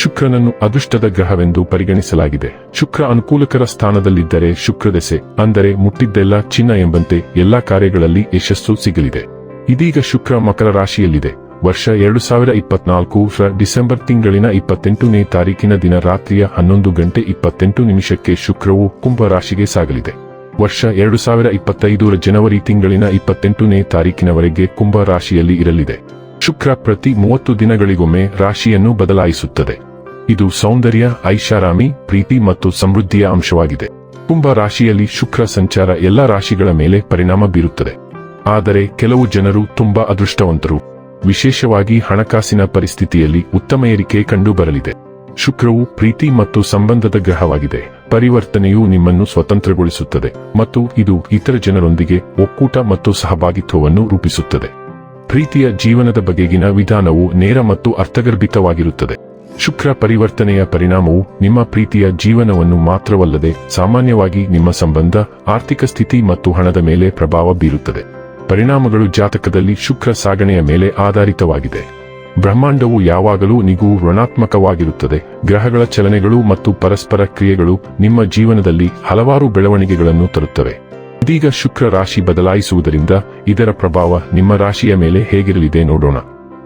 ಶುಕ್ರನನ್ನು ಅದೃಷ್ಟದ ಗ್ರಹವೆಂದು ಪರಿಗಣಿಸಲಾಗಿದೆ. ಶುಕ್ರ ಅನುಕೂಲಕರ ಸ್ಥಾನದಲ್ಲಿದ್ದರೆ ಶುಕ್ರದೆಸೆ ಅಂದರೆ ಮುಟ್ಟಿದ್ದೆಲ್ಲ ಚಿನ್ನ ಎಂಬಂತೆ ಎಲ್ಲಾ ಕಾರ್ಯಗಳಲ್ಲಿ ಯಶಸ್ಸು ಸಿಗಲಿದೆ. ಇದೀಗ ಶುಕ್ರ ಮಕರ ರಾಶಿಯಲ್ಲಿದೆ. ವರ್ಷ ಎರಡು ಸಾವಿರ ಇಪ್ಪತ್ನಾಲ್ಕು ಡಿಸೆಂಬರ್ ತಿಂಗಳಿನ ಇಪ್ಪತ್ತೆಂಟನೇ ತಾರೀಕಿನ ದಿನ ರಾತ್ರಿಯ ಹನ್ನೊಂದು ಗಂಟೆ ಇಪ್ಪತ್ತೆಂಟು ನಿಮಿಷಕ್ಕೆ ಶುಕ್ರವು ಕುಂಭ ರಾಶಿಗೆ ಸಾಗಲಿದೆ. ವರ್ಷ ಎರಡು ಸಾವಿರ ಇಪ್ಪತ್ತೈದರ ಜನವರಿ ತಿಂಗಳಿನ ಇಪ್ಪತ್ತೆಂಟನೇ ತಾರೀಕಿನವರೆಗೆ ಕುಂಭ ರಾಶಿಯಲ್ಲಿ ಇರಲಿದೆ. ಶುಕ್ರ ಪ್ರತಿ ಮೂವತ್ತು ದಿನಗಳಿಗೊಮ್ಮೆ ರಾಶಿಯನ್ನು ಬದಲಾಯಿಸುತ್ತದೆ. ಇದು ಸೌಂದರ್ಯ, ಐಷಾರಾಮಿ, ಪ್ರೀತಿ ಮತ್ತು ಸಮೃದ್ಧಿಯ ಅಂಶವಾಗಿದೆ. ಕುಂಭ ರಾಶಿಯಲ್ಲಿ ಶುಕ್ರ ಸಂಚಾರ ಎಲ್ಲ ರಾಶಿಗಳ ಮೇಲೆ ಪರಿಣಾಮ ಬೀರುತ್ತದೆ. ಆದರೆ ಕೆಲವು ಜನರು ತುಂಬಾ ಅದೃಷ್ಟವಂತರು. ವಿಶೇಷವಾಗಿ ಹಣಕಾಸಿನ ಪರಿಸ್ಥಿತಿಯಲ್ಲಿ ಉತ್ತಮ ಏರಿಕೆ ಕಂಡುಬರಲಿದೆ. ಶುಕ್ರವು ಪ್ರೀತಿ ಮತ್ತು ಸಂಬಂಧದ ಗ್ರಹವಾಗಿದೆ. ಪರಿವರ್ತನೆಯು ನಿಮ್ಮನ್ನು ಸ್ವತಂತ್ರಗೊಳಿಸುತ್ತದೆ ಮತ್ತು ಇದು ಇತರ ಜನರೊಂದಿಗೆ ಒಕ್ಕೂಟ ಮತ್ತು ಸಹಭಾಗಿತ್ವವನ್ನು ರೂಪಿಸುತ್ತದೆ. ಪ್ರೀತಿಯ ಜೀವನದ ಬಗೆಗಿನ ವಿಧಾನವು ನೇರ ಮತ್ತು ಅರ್ಥಗರ್ಭಿತವಾಗಿರುತ್ತದೆ. ಶುಕ್ರ ಪರಿವರ್ತನೆಯ ಪರಿಣಾಮವು ನಿಮ್ಮ ಪ್ರೀತಿಯ ಜೀವನವನ್ನು ಮಾತ್ರವಲ್ಲದೆ ಸಾಮಾನ್ಯವಾಗಿ ನಿಮ್ಮ ಸಂಬಂಧ, ಆರ್ಥಿಕ ಸ್ಥಿತಿ ಮತ್ತು ಹಣದ ಮೇಲೆ ಪ್ರಭಾವ ಬೀರುತ್ತದೆ. ಪರಿಣಾಮಗಳು ಜಾತಕದಲ್ಲಿ ಶುಕ್ರ ಸಾಗಣೆಯ ಮೇಲೆ ಆಧಾರಿತವಾಗಿದೆ. ಬ್ರಹ್ಮಾಂಡವು ಯಾವಾಗಲೂ ನಿಗೂ ಋಣಾತ್ಮಕವಾಗಿರುತ್ತದೆ. ಗ್ರಹಗಳ ಚಲನೆಗಳು ಮತ್ತು ಪರಸ್ಪರ ಕ್ರಿಯೆಗಳು ನಿಮ್ಮ ಜೀವನದಲ್ಲಿ ಹಲವಾರು ಬೆಳವಣಿಗೆಗಳನ್ನು ತರುತ್ತವೆ. ಇದೀಗ ಶುಕ್ರ ರಾಶಿ ಬದಲಾಯಿಸುವುದರಿಂದ ಇದರ ಪ್ರಭಾವ ನಿಮ್ಮ ರಾಶಿಯ ಮೇಲೆ ಹೇಗಿರಲಿದೆ ನೋಡೋಣ.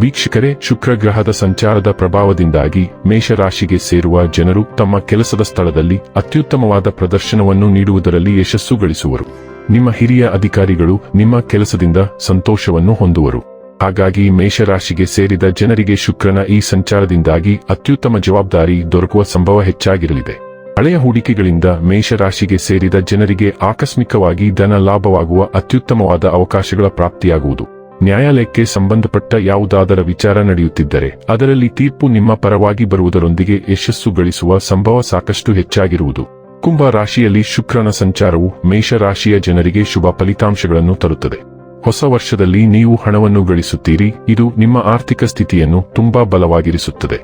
ವೀಕ್ಷಕರೇ ಶುಕ್ರ ಗ್ರಹದ ಸಂಚಾರದ ಪ್ರಭಾವದಿಂದಾಗಿ ಮೇಷರಾಶಿಗೆ ಸೇರುವ ಜನರು ತಮ್ಮ ಕೆಲಸದ ಸ್ಥಳದಲ್ಲಿ ಅತ್ಯುತ್ತಮವಾದ ಪ್ರದರ್ಶನವನ್ನು ನೀಡುವುದರಲ್ಲಿ ಯಶಸ್ಸು ಗಳಿಸುವರು ನಿಮ್ಮ ಹಿರಿಯ ಅಧಿಕಾರಿಗಳು ನಿಮ್ಮ ಕೆಲಸದಿಂದ ಸಂತೋಷವನ್ನು ಹೊಂದುವರು. ಹಾಗಾಗಿ ಮೇಷರಾಶಿಗೆ ಸೇರಿದ ಜನರಿಗೆ ಶುಕ್ರನ ಈ ಸಂಚಾರದಿಂದಾಗಿ ಅತ್ಯುತ್ತಮ ಜವಾಬ್ದಾರಿ ದೊರಕುವ ಸಂಭವ ಹೆಚ್ಚಾಗಿರಲಿದೆ. ಹಳೆಯ ಹೂಡಿಕೆಗಳಿಂದ ಮೇಷರಾಶಿಗೆ ಸೇರಿದ ಜನರಿಗೆ ಆಕಸ್ಮಿಕವಾಗಿ ಧನ ಲಾಭವಾಗುವ ಅತ್ಯುತ್ತಮವಾದ ಅವಕಾಶಗಳ ಪ್ರಾಪ್ತಿಯಾಗುವುದು. ನ್ಯಾಯಾಲಯಕ್ಕೆ ಸಂಬಂಧಪಟ್ಟ ಯಾವುದಾದರ ವಿಚಾರ ನಡೆಯುತ್ತಿದ್ದರೆ, ಅದರಲ್ಲಿ ತೀರ್ಪು ನಿಮ್ಮ ಪರವಾಗಿ ಬರುವುದರೊಂದಿಗೆ ಯಶಸ್ಸು ಗಳಿಸುವ ಸಂಭವ ಸಾಕಷ್ಟು ಹೆಚ್ಚಾಗಿರುವುದು. ಕುಂಭ ರಾಶಿಯಲ್ಲಿ ಶುಕ್ರನ ಸಂಚಾರವು ಮೇಷರಾಶಿಯ ಜನರಿಗೆ ಶುಭ ಫಲಿತಾಂಶಗಳನ್ನು ತರುತ್ತದೆ. ಹೊಸ ವರ್ಷದಲ್ಲಿ ನೀವು ಹಣವನ್ನು ಗಳಿಸುತ್ತೀರಿ, ಇದು ನಿಮ್ಮ ಆರ್ಥಿಕ ಸ್ಥಿತಿಯನ್ನು ತುಂಬಾ ಬಲವಾಗಿರಿಸುತ್ತದೆ.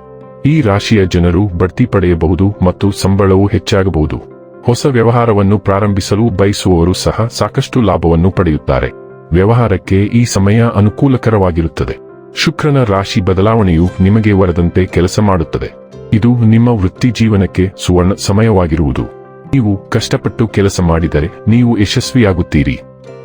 ಈ ರಾಶಿಯ ಜನರು ಬಡ್ತಿ ಪಡೆಯಬಹುದು ಮತ್ತು ಸಂಬಳವು ಹೆಚ್ಚಾಗಬಹುದು. ಹೊಸ ವ್ಯವಹಾರವನ್ನು ಪ್ರಾರಂಭಿಸಲು ಬಯಸುವವರು ಸಹ ಸಾಕಷ್ಟು ಲಾಭವನ್ನು ಪಡೆಯುತ್ತಾರೆ. ವ್ಯವಹಾರಕ್ಕೆ ಈ ಸಮಯ ಅನುಕೂಲಕರವಾಗಿರುತ್ತದೆ. ಶುಕ್ರನ ರಾಶಿ ಬದಲಾವಣೆಯು ನಿಮಗೆ ವರದಂತೆ ಕೆಲಸ ಮಾಡುತ್ತದೆ. ಇದು ನಿಮ್ಮ ವೃತ್ತಿ ಜೀವನಕ್ಕೆ ಸುವರ್ಣ ಸಮಯವಾಗಿರುವುದು. ನೀವು ಕಷ್ಟಪಟ್ಟು ಕೆಲಸ ಮಾಡಿದರೆ ನೀವು ಯಶಸ್ವಿಯಾಗುತ್ತೀರಿ.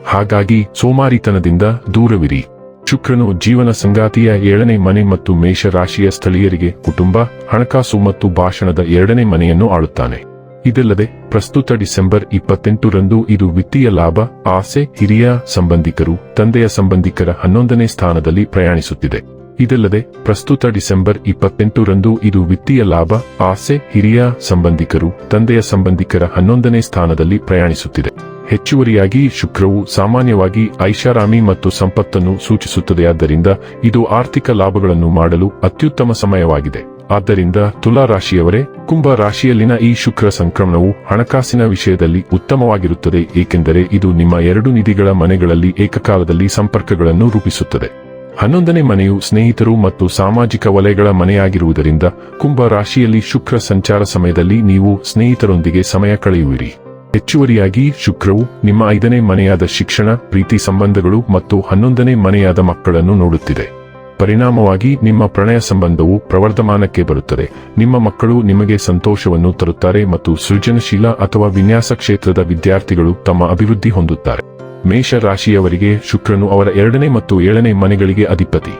ಹಾಗಾಗಿ ಸೋಮಾರಿತನದಿಂದ ದೂರವಿರಿ. ಶುಕ್ರನು ಜೀವನ ಸಂಗಾತಿಯ ಏಳನೇ ಮನೆ ಮತ್ತು ಮೇಷ ರಾಶಿಯ ಸ್ಥಳೀಯರಿಗೆ ಕುಟುಂಬ, ಹಣಕಾಸು ಮತ್ತು ಭಾಷಣದ ಎರಡನೇ ಮನೆಯನ್ನು ಆಳುತ್ತಾನೆ. ಇದಲ್ಲದೆ, ಪ್ರಸ್ತುತ ಡಿಸೆಂಬರ್ ಇಪ್ಪತ್ತೆಂಟರಂದು ಇದು ವಿತ್ತೀಯ ಲಾಭ, ಆಸೆ, ಹಿರಿಯ ಸಂಬಂಧಿಕರು, ತಂದೆಯ ಸಂಬಂಧಿಕರ ಹನ್ನೊಂದನೇ ಸ್ಥಾನದಲ್ಲಿ ಪ್ರಯಾಣಿಸುತ್ತಿದೆ. ಇದಲ್ಲದೆ, ಪ್ರಸ್ತುತ ಡಿಸೆಂಬರ್ ಇಪ್ಪತ್ತೆಂಟರಂದು ಇದು ವಿತ್ತೀಯ ಲಾಭ, ಆಸೆ, ಹಿರಿಯ ಸಂಬಂಧಿಕರು, ತಂದೆಯ ಸಂಬಂಧಿಕರ ಹನ್ನೊಂದನೇ ಸ್ಥಾನದಲ್ಲಿ ಪ್ರಯಾಣಿಸುತ್ತಿದೆ. ಹೆಚ್ಚುವರಿಯಾಗಿ ಶುಕ್ರವು ಸಾಮಾನ್ಯವಾಗಿ ಐಷಾರಾಮಿ ಮತ್ತು ಸಂಪತ್ತನ್ನು ಸೂಚಿಸುತ್ತದೆಯಾದ್ದರಿಂದ ಇದು ಆರ್ಥಿಕ ಲಾಭಗಳನ್ನು ಮಾಡಲು ಅತ್ಯುತ್ತಮ ಸಮಯವಾಗಿದೆ. ಆದ್ದರಿಂದ ತುಲಾ ರಾಶಿಯವರೇ, ಕುಂಭ ರಾಶಿಯಲ್ಲಿನ ಈ ಶುಕ್ರ ಸಂಕ್ರಮಣವು ಹಣಕಾಸಿನ ವಿಷಯದಲ್ಲಿ ಉತ್ತಮವಾಗಿರುತ್ತದೆ, ಏಕೆಂದರೆ ಇದು ನಿಮ್ಮ ಎರಡು ನಿಧಿಗಳ ಮನೆಗಳಲ್ಲಿ ಏಕಕಾಲದಲ್ಲಿ ಸಂಪರ್ಕಗಳನ್ನು ರೂಪಿಸುತ್ತದೆ. ಹನ್ನೊಂದನೇ ಮನೆಯು ಸ್ನೇಹಿತರು ಮತ್ತು ಸಾಮಾಜಿಕ ವಲಯಗಳ ಮನೆಯಾಗಿರುವುದರಿಂದ ಕುಂಭ ರಾಶಿಯಲ್ಲಿ ಶುಕ್ರ ಸಂಚಾರ ಸಮಯದಲ್ಲಿ ನೀವು ಸ್ನೇಹಿತರೊಂದಿಗೆ ಸಮಯ ಕಳೆಯುವಿರಿ. ಹೆಚ್ಚುವರಿಯಾಗಿ ಶುಕ್ರವು ನಿಮ್ಮ ಐದನೇ ಮನೆಯಾದ ಶಿಕ್ಷಣ, ಪ್ರೀತಿ ಸಂಬಂಧಗಳು ಮತ್ತು ಹನ್ನೊಂದನೇ ಮನೆಯಾದ ಮಕ್ಕಳನ್ನು ನೋಡುತ್ತಿದೆ. ಪರಿಣಾಮವಾಗಿ ನಿಮ್ಮ ಪ್ರಣಯ ಸಂಬಂಧವು ಪ್ರವರ್ಧಮಾನಕ್ಕೆ ಬರುತ್ತದೆ. ನಿಮ್ಮ ಮಕ್ಕಳು ನಿಮಗೆ ಸಂತೋಷವನ್ನು ತರುತ್ತಾರೆ ಮತ್ತು ಸೃಜನಶೀಲ ಅಥವಾ ವಿನ್ಯಾಸ ಕ್ಷೇತ್ರದ ವಿದ್ಯಾರ್ಥಿಗಳು ತಮ್ಮ ಅಭಿವೃದ್ಧಿ ಹೊಂದುತ್ತಾರೆ. ಮೇಷ ರಾಶಿಯವರಿಗೆ ಶುಕ್ರನು ಅವರ ಎರಡನೇ ಮತ್ತು ಏಳನೇ ಮನೆಗಳಿಗೆ ಅಧಿಪತಿ.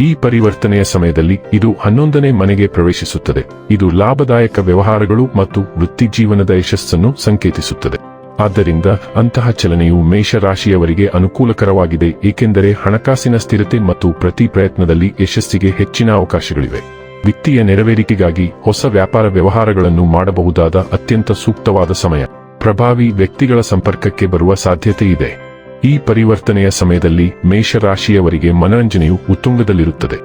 ಈ ಪರಿವರ್ತನೆಯ ಸಮಯದಲ್ಲಿ ಇದು ಹನ್ನೊಂದನೇ ಮನೆಗೆ ಪ್ರವೇಶಿಸುತ್ತದೆ. ಇದು ಲಾಭದಾಯಕ ವ್ಯವಹಾರಗಳು ಮತ್ತು ವೃತ್ತಿಜೀವನದ ಯಶಸ್ಸನ್ನು ಸಂಕೇತಿಸುತ್ತದೆ. ಆದ್ದರಿಂದ ಅಂತಹ ಚಲನೆಯು ಮೇಷರಾಶಿಯವರಿಗೆ ಅನುಕೂಲಕರವಾಗಿದೆ, ಏಕೆಂದರೆ ಹಣಕಾಸಿನ ಸ್ಥಿರತೆ ಮತ್ತು ಪ್ರತಿ ಪ್ರಯತ್ನದಲ್ಲಿ ಯಶಸ್ಸಿಗೆ ಹೆಚ್ಚಿನ ಅವಕಾಶಗಳಿವೆ. ವಿತ್ತೀಯ ನೆರವೇರಿಕೆಗಾಗಿ ಹೊಸ ವ್ಯಾಪಾರ ವ್ಯವಹಾರಗಳನ್ನು ಮಾಡಬಹುದಾದ ಅತ್ಯಂತ ಸೂಕ್ತವಾದ ಸಮಯ. ಪ್ರಭಾವಿ ವ್ಯಕ್ತಿಗಳ ಸಂಪರ್ಕಕ್ಕೆ ಬರುವ ಸಾಧ್ಯತೆ ಇದೆ. ಈ ಪರಿವರ್ತನೆಯ ಸಮಯದಲ್ಲಿ ಮೇಷರಾಶಿಯವರಿಗೆ ಮನರಂಜನೆಯು ಉತ್ತುಂಗದಲ್ಲಿರುತ್ತದೆ.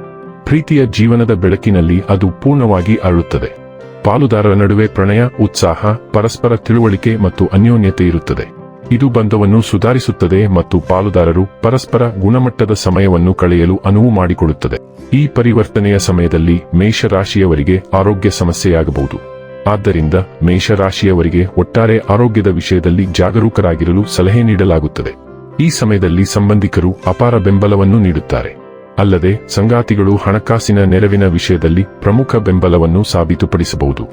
ಪ್ರೀತಿಯ ಜೀವನದ ಬೆಳಕಿನಲ್ಲಿ ಅದು ಪೂರ್ಣವಾಗಿ ಅರಳುತ್ತದೆ. ಪಾಲುದಾರರ ನಡುವೆ ಪ್ರಣಯ, ಉತ್ಸಾಹ, ಪರಸ್ಪರ ತಿಳುವಳಿಕೆ ಮತ್ತು ಅನ್ಯೋನ್ಯತೆ ಇರುತ್ತದೆ. ಇದು ಬಂಧವನ್ನು ಸುಧಾರಿಸುತ್ತದೆ ಮತ್ತು ಪಾಲುದಾರರು ಪರಸ್ಪರ ಗುಣಮಟ್ಟದ ಸಮಯವನ್ನು ಕಳೆಯಲು ಅನುವು ಮಾಡಿಕೊಡುತ್ತದೆ. ಈ ಪರಿವರ್ತನೆಯ ಸಮಯದಲ್ಲಿ ಮೇಷರಾಶಿಯವರಿಗೆ ಆರೋಗ್ಯ ಸಮಸ್ಯೆಯಾಗಬಹುದು. ಆದ್ದರಿಂದ ಮೇಷರಾಶಿಯವರಿಗೆ ಒಟ್ಟಾರೆ ಆರೋಗ್ಯದ ವಿಷಯದಲ್ಲಿ ಜಾಗರೂಕರಾಗಿರಲು ಸಲಹೆ ನೀಡಲಾಗುತ್ತದೆ. ಈ ಸಮಯದಲ್ಲಿ ಸಂಬಂಧಿಕರು ಅಪಾರ ಬೆಂಬಲವನ್ನು ನೀಡುತ್ತಾರೆ. ಅಲ್ಲದೆ ಸಂಗಾತಿಗಳು ಹಣಕಾಸಿನ ನೆರವಿನ ವಿಷಯದಲ್ಲಿ ಪ್ರಮುಖ ಬೆಂಬಲವನ್ನು ಸಾಬೀತುಪಡಿಸಬಹುದು.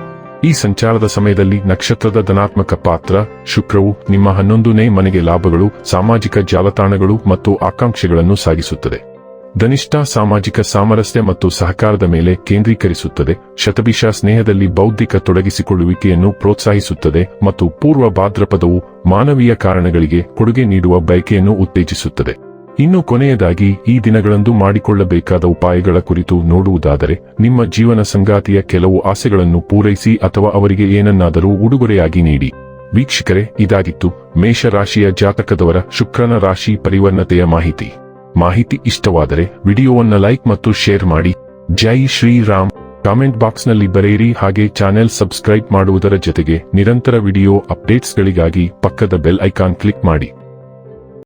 ಈ ಸಂಚಾರದ ಸಮಯದಲ್ಲಿ ನಕ್ಷತ್ರದ ಧನಾತ್ಮಕ ಪಾತ್ರ, ಶುಕ್ರವು ನಿಮ್ಮ ಹನ್ನೊಂದನೇ ಮನೆಗೆ ಲಾಭಗಳು, ಸಾಮಾಜಿಕ ಜಾಲತಾಣಗಳು ಮತ್ತು ಆಕಾಂಕ್ಷೆಗಳನ್ನು ಸಾಗಿಸುತ್ತದೆ. ಧನಿಷ್ಠ ಸಾಮಾಜಿಕ ಸಾಮರಸ್ಯ ಮತ್ತು ಸಹಕಾರದ ಮೇಲೆ ಕೇಂದ್ರೀಕರಿಸುತ್ತದೆ, ಶತಭಿಷ ಸ್ನೇಹದಲ್ಲಿ ಬೌದ್ಧಿಕ ತೊಡಗಿಸಿಕೊಳ್ಳುವಿಕೆಯನ್ನು ಪ್ರೋತ್ಸಾಹಿಸುತ್ತದೆ ಮತ್ತು ಪೂರ್ವ ಭಾದ್ರಪದವು ಮಾನವೀಯ ಕಾರಣಗಳಿಗೆ ಕೊಡುಗೆ ನೀಡುವ ಬಯಕೆಯನ್ನು ಉತ್ತೇಜಿಸುತ್ತದೆ. ಇನ್ನು ಕೊನೆಯದಾಗಿ ಈ ದಿನಗಳಂದು ಮಾಡಿಕೊಳ್ಳಬೇಕಾದ ಉಪಾಯಗಳ ಕುರಿತು ನೋಡುವುದಾದರೆ, ನಿಮ್ಮ ಜೀವನ ಸಂಗಾತಿಯ ಕೆಲವು ಆಸೆಗಳನ್ನು ಪೂರೈಸಿ ಅಥವಾ ಅವರಿಗೆ ಏನನ್ನಾದರೂ ಉಡುಗೊರೆಯಾಗಿ ನೀಡಿ. ವೀಕ್ಷಕರೇ, ಇದಾಗಿತ್ತು ಮೇಷರಾಶಿಯ ಜಾತಕದವರ ಶುಕ್ರನ ರಾಶಿ ಪರಿವರ್ಣತೆಯ ಮಾಹಿತಿ. ಮಾಹಿತಿ ಇಷ್ಟವಾದರೆ ವಿಡಿಯೋವನ್ನು ಲೈಕ್ ಮತ್ತು ಶೇರ್ ಮಾಡಿ. ಜೈ ಶ್ರೀರಾಮ್. ಕಾಮೆಂಟ್ ಬಾಕ್ಸ್ನಲ್ಲಿ ಬರೆಯಿರಿ ಹಾಗೆ ಚಾನೆಲ್ ಸಬ್ಸ್ಕ್ರೈಬ್ ಮಾಡುವುದರ ಜೊತೆಗೆ ನಿರಂತರ ವಿಡಿಯೋ ಅಪ್ಡೇಟ್ಸ್ಗಳಿಗಾಗಿ ಪಕ್ಕದ ಬೆಲ್ ಐಕಾನ್ ಕ್ಲಿಕ್ ಮಾಡಿ.